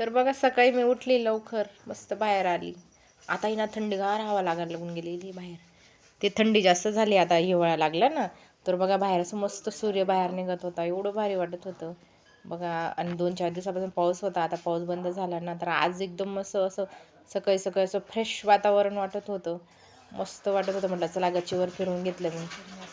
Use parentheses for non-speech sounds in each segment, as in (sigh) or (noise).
तर बघा सकाळी मी उठली लवकर मस्त बाहेर आली. आता ही ना थंडीगार हवा लागायला लागून गेलेली बाहेर. ते थंडी जास्त झाली आता हिवाळा लागला ना तर बघा बाहेर असं मस्त सूर्य बाहेर निघत होता. एवढं भारी वाटत होतं. बघा आणि दोन चार दिवसापासून पाऊस होता. आता पाऊस बंद झाला ना तर आज एकदम असं असं सकाळी सकाळी असं फ्रेश वातावरण वाटत होतं. मस्त वाटत होतं म्हटलं चला गच्चीवर फिरून घेतलं मी.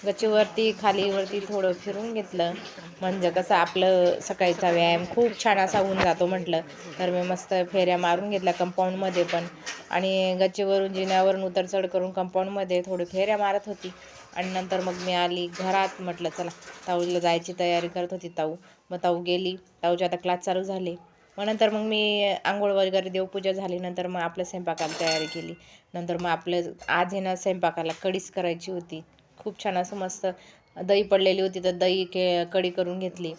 गच्चीवरती खालीवरती थोडं फिरून घेतलं. म्हणजे कसं आपलं सकाळचा व्यायाम खूप छान असा होऊन जातो म्हटलं. तर मी मस्त फेऱ्या मारून घेतल्या कंपाऊंडमध्ये पण. आणि गच्चीवरून जिन्यावरून उतरचढ करून कंपाऊंडमध्ये थोडी फेऱ्या मारत होती. आणि नंतर मग मी आली घरात म्हटलं चला ताऊला जायची तयारी करत होती ताऊ. मग ताऊ गेली. ताऊचे आता क्लास चालू झाले. मग नंतर मग मी आंघोळ वगैरे देवपूजा झाली नंतर मग आपल्या स्वयंपाकाला तयारी केली. नंतर मग आपलं आज आहे ना स्वयंपाकाला कडीच करायची होती. खूप छान असं मस्त दही पडलेली होती तर दही के कढी करून घेतली.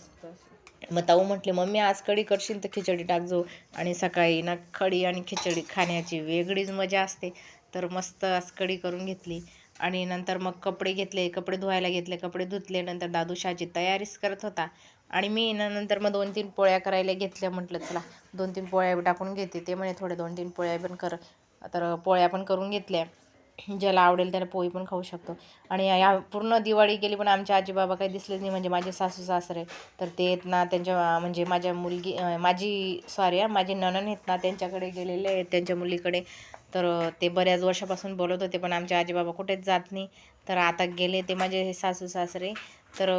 मग ताऊ म्हटले मम्मी आज कढी करशील तर खिचडी टाकजो आणि सकाळी ना कढी आणि खिचडी खाण्याची वेगळीच मजा असते. तर मस्त आज कढी करून घेतली. आणि नंतर मग कपडे घेतले कपडे धुवायला घेतले कपडे धुतले. नंतर दादूशाची तयारीच करत होता. आणि मी ना नंतर मग दोन तीन पोळ्या करायला घेतल्या म्हटलं चला दोन तीन पोळ्या टाकून घेते ते म्हणे थोडे दोन तीन पोळ्या पण कर. तर पोळ्या पण करून घेतल्या. ज्याला आवडेल त्याला पोळी पण खाऊ शकतो. आणि या पूर्ण दिवाळी गेली पण आमच्या आजीबाबा काही दिसलेच नाही म्हणजे माझे सासू सासरे. तर ते आहेत ना त्यांच्या म्हणजे माझ्या मुलगी माझी सॉरी माझी ननन आहेत ना त्यांच्याकडे गेलेले आहेत त्यांच्या मुलीकडे. तर ते बऱ्याच वर्षापासून बोलत होते पण आमचे आजीबाबा कुठेच जात नाही. तर आता गेले ते माझे सासू सासरे. तर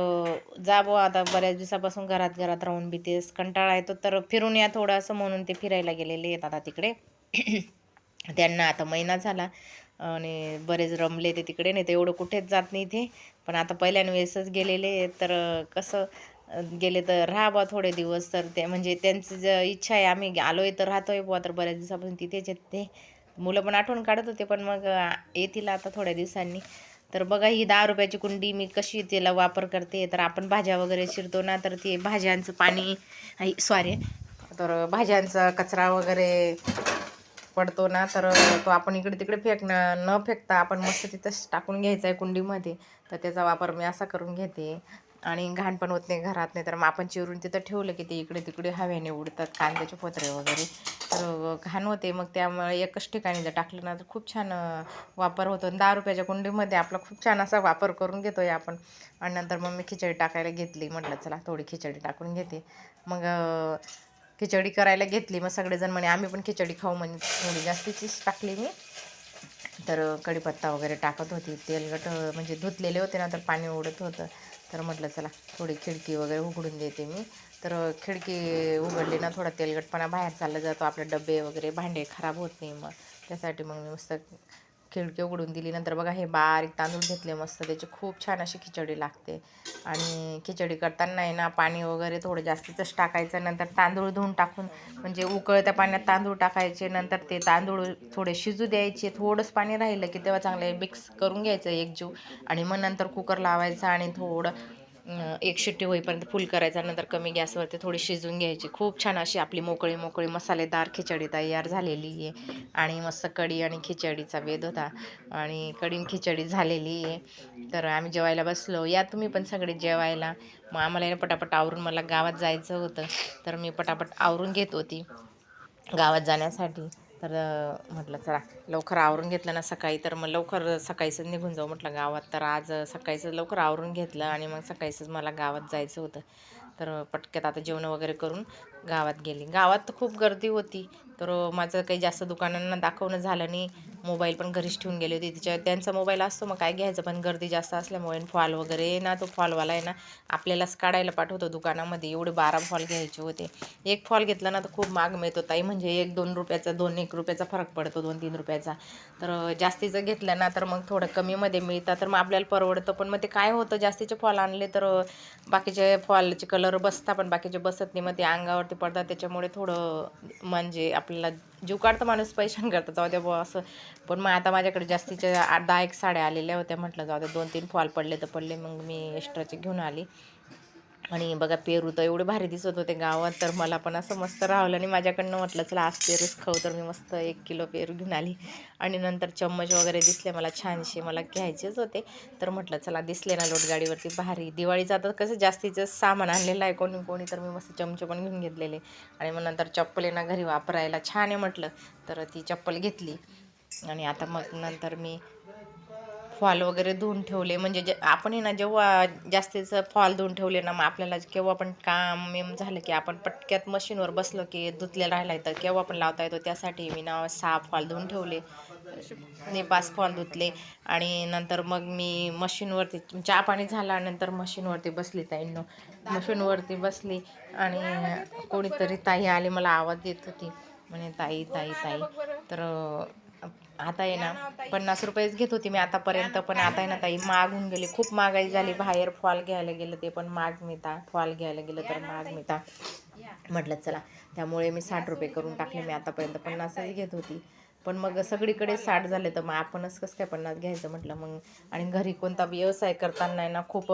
जा बुवा आता बऱ्याच दिवसापासून घरात घरात राहून बी तेच कंटाळा येतो. तर फिरून या थोडं असं म्हणून ते फिरायला गेलेले आहेत आता तिकडे. (clears throat) त्यांना आता महिना झाला. आणि बरेच रमले ते तिकडे. नाही तर एवढं कुठेच जात नाही ते. पण आता पहिल्यान वेळेसच गेलेले तर कसं गेले तर राहा बा थोडे दिवस. तर ते म्हणजे त्यांची ज इच्छा आहे आम्ही आलो आहे तर राहतो आहे बुवा. तर बऱ्याच दिवसापासून तिथेच येते ते. मुलं पण आठवण काढत होते पण मग येतील आता थोड्या दिवसांनी. तर बघा ही दहा रुपयाची कुंडी मी कशी त्याला वापर करते. तर आपण भाज्या वगैरे शिरतो ना तर ते भाज्यांचं पाणी सॉरी तर भाज्यांचा कचरा वगैरे पडतो ना तर तो आपण इकडे तिकडे फेकणं न फेकता आपण मस्त तिथंच टाकून घ्यायचा आहे कुंडीमध्ये. तर त्याचा वापर मी असा करून घेते. आणि घाण पण होत नाही घरात नाही तर मग आपण चिरून तिथं ठेवलं की ते इकडे तिकडे हवेने उडतात कांद्याचे पोत्रे वगैरे. तर घाण होते. मग त्यामुळे एकच ठिकाणी जर टाकलं ना तर खूप छान वापर होतो. आणि दहा रुपयाच्या कुंडीमध्ये आपला खूप छान असा वापर करून घेतो आहे आपण. आणि नंतर मग मी खिचडी टाकायला घेतली. म्हटलं चला थोडी खिचडी टाकून घेते. मग खिचडी करायला घेतली. मग सगळेजण म्हणे आम्ही पण खिचडी खाऊ. म्हणजे थोडी जास्तीचीच टाकली मी. तर कढीपत्ता वगैरे टाकत होती. तेलकट म्हणजे धुतलेले होते ना तर पाणी उडत होतं. तर म्हटलं चला थोडी खिडकी वगैरे उघडून देते मी. तर खिडकी उघडली ना थोडा तेलकटपणा बाहेर चालला जातो. आपले डबे वगैरे भांडे खराब होत नाही मग. त्यासाठी मग मी मस्त खिडकी उघडून दिली. नंतर बघा हे बारीक तांदूळ घेतले मस्त. त्याची खूप छान अशी खिचडी लागते. आणि खिचडी करताना आहे ना पाणी वगैरे थोडं जास्तीचंच टाकायचं. नंतर तांदूळ धुवून टाकून म्हणजे उकळत्या पाण्यात तांदूळ टाकायचे. नंतर ते तांदूळ थोडे शिजू द्यायचे. थोडंच पाणी राहिलं की तेव्हा चांगले मिक्स करून घ्यायचं एकजीव आणि मग नंतर कुकर लावायचा आणि थोडं एक शिट्टी होईपर्यंत फुल करायचा नंतर कमी गॅसवरती थोडी शिजून घ्यायची. खूप छान अशी आपली मोकळी मोकळी मसालेदार खिचडी तयार झालेली आहे. आणि मस्त कढी आणि खिचडीचा वेध होता. आणि कढी खिचडी झालेली आहे. तर आम्ही जेवायला बसलो. या तुम्ही पण सगळे जेवायला. मग आम्हाला पटापट आवरून मला गावात जायचं होतं. तर मी पटापट आवरून घेत होती. गावात जाण्यासाठी. तर म्हटलं चला लवकर आवरून घेतलं ना सकाळी. तर मग लवकर सकाळीच निघून जाऊ म्हटलं गावात. तर आज सकाळीचं लवकर आवरून घेतलं आणि मग सकाळीच मला गावात जायचं होतं. तर पटक्यात आता जेवण वगैरे करून गावात गेली. गावात तर खूप गर्दी होती. तर माझं काही जास्त दुकानांना दाखवणं झालं नाही. मोबाईल पण घरीच ठेवून गेली होती. तिच्या त्यांचा मोबाईल असतो मग काय घ्यायचं? पण गर्दी जास्त असल्यामुळे फॉल वगैरे ना तो फॉलवाला आहे ना आपल्यालाच काढायला पाठवतो दुकानामध्ये. एवढे बारा फॉल घ्यायचे होते. एक फॉल घेतला ना तर खूप महाग मिळतो ताई. म्हणजे एक दोन रुपयाचा दोन एक रुपयाचा फरक पडतो दोन तीन रुपयाचा. तर जास्तीचं घेतलं ना तर मग थोडं कमीमध्ये मिळतं. तर मग आपल्याला परवडतं. पण मग ते काय होतं जास्तीचे फॉल आणले तर बाकीचे फॉलचे कलर बसतात पण बाकीचे बसत नाही. मग ते अंगावरती पडतात. त्याच्यामुळे थोडं म्हणजे आपल्याला जीव काढतं माणूस पैशान करतं. जाऊ द्या बुवा असं. पण मग आता माझ्याकडे जास्तीच्या दहा एक साड्या आलेल्या होत्या म्हटलं जाऊ द्या दोन तीन फॉल पडले तर पडले मग मी एक्स्ट्राचे घेऊन आली. आणि बघा पेरू तर एवढे भारी दिसत होते गावात तर मला पण असं मस्त राहलं. आणि माझ्याकडनं म्हटलं चला आज पेरूच खाऊ. तर मी मस्त एक किलो पेरू घेऊन आली. आणि नंतर चम्मच वगैरे दिसले मला छानसे मला घ्यायचेच होते. तर म्हटलं चला दिसले ना लोटगाडीवरती भारी. दिवाळीचं आता कसं जास्तीचं सामान आणलेलं आहे कोणी कोणी तर मी मस्त चमचे पण घेऊन घेतलेले. आणि मग नंतर चप्पल आहे ना घरी वापरायला छान आहे म्हटलं. तर ती चप्पल घेतली. आणि आता मग नंतर मी फॉल वगैरे धुवून ठेवले. म्हणजे जे आपण ना जेव्हा जास्तीचं फॉल धुवून ठेवले ना मग आपल्याला केव्हा पण काम एम झालं की आपण पटक्यात मशीनवर बसलो की धुतले राहिला तर केव्हा पण लावता येतो. त्यासाठी मी ना सहा फॉल धुवून ठेवले. ने पाच फॉल धुतले. आणि नंतर मग मी मशीनवरती चहा पाणी झाल्यानंतर मशीनवरती बसली ताईंनो. मशीनवरती बसली आणि कोणीतरी ताई आली मला आवाज देत होती. म्हणे ताई ताई ताई. तर आता आहे ना पन्नास रुपयेच घेत होती मी आतापर्यंत पण आता आहे ना ताई महाग होऊन गेली खूप महागाई झाली. बाहेर फॉल घ्यायला गेलं ते पण महाग मिळता फॉल घ्यायला गेलं तर महाग मिळता. म्हटलं चला त्यामुळे मी साठ रुपये करून टाकले मी आतापर्यंत पन्नासच घेत होती. पण मग सगळीकडे साठ झाले तर मग आपणच कसं काय पन्नास घ्यायचं म्हटलं? मग आणि घरी कोणता व्यवसाय करताना आहे ना खूप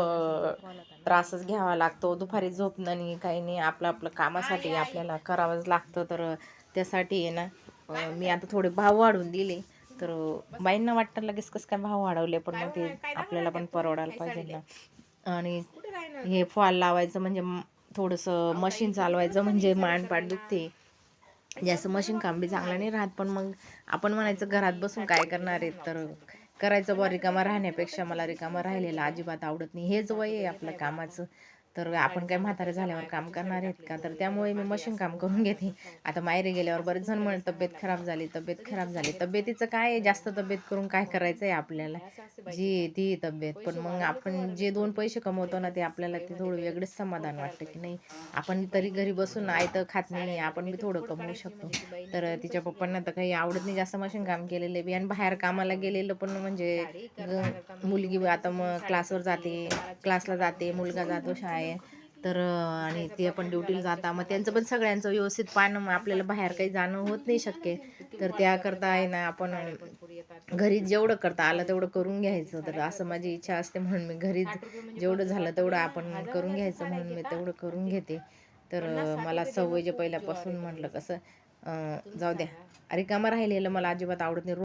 त्रासच घ्यावा लागतो. दुपारी झोपणं नाही काही नाही. आपलं आपलं कामासाठी आपल्याला करावंच लागतं. तर त्यासाठी आहे ना मी आता थोडे भाव वाढवून दिले. तर बाईंना वाटतं लगेच कसं काय भाव वाढवले पण मग ते आपल्याला पण परवडायला पाहिजे ना. आणि हे फॉल लावायचं म्हणजे थोडंसं मशीन चालवायचं म्हणजे मानपाट दुखते जास्त मशीन काम बी चांगलं नाही राहत पण मग आपण म्हणायचं घरात बसून काय करणार आहे तर करायचं बा रिकामा राहण्यापेक्षा मला रिकामा राहिलेला अजिबात आवडत नाही. हेच वय आहे आपलं कामाचं. तर आपण काय म्हातारे झाल्यावर काम करणार आहेत का? तर त्यामुळे मी मशीन काम करून घेते. आता माहेरी गेल्यावर बरेच जण म्हणत तब्येत खराब झाली तब्येत खराब झाली. तब्येतीचं काय आहे? जास्त तब्येत करून काय करायचं आहे आपल्याला? जी ती तब्येत. पण मग आपण जे दोन पैसे कमवतो ना ते आपल्याला ते थोडं वेगळंच समाधान वाटतं की नाही आपण तरी घरी बसून आयतं खात नाही आपण बी थोडं कमवू शकतो. तर तिच्या पप्पांना तर काही आवडत नाही जास्त मशीन काम केलेले बी. आणि बाहेर कामाला गेलेलं पण म्हणजे मुलगी आता मग क्लासवर जाते क्लासला जाते मुलगा जातो शाळेत तर आणि ते पण ड्युटीला जाता मग त्यांचं पण सगळ्यांचं व्यवस्थित पाहणं मग आपल्याला बाहेर काही जाणं होत नाही शक्य. तर त्याकरता आहे ना आपण घरी जेवढं करता आलं तेवढं करून घ्यायचं. तर असं माझी इच्छा असते म्हणून मी घरीच जेवढं झालं तेवढं आपण करून घ्यायचं म्हणून मी तेवढं करून घेते. तर मला सवय जे पहिल्यापासून म्हटलं कसं जाऊ द्या. रिकामं राहिलेलं मला अजिबात आवडत नाही.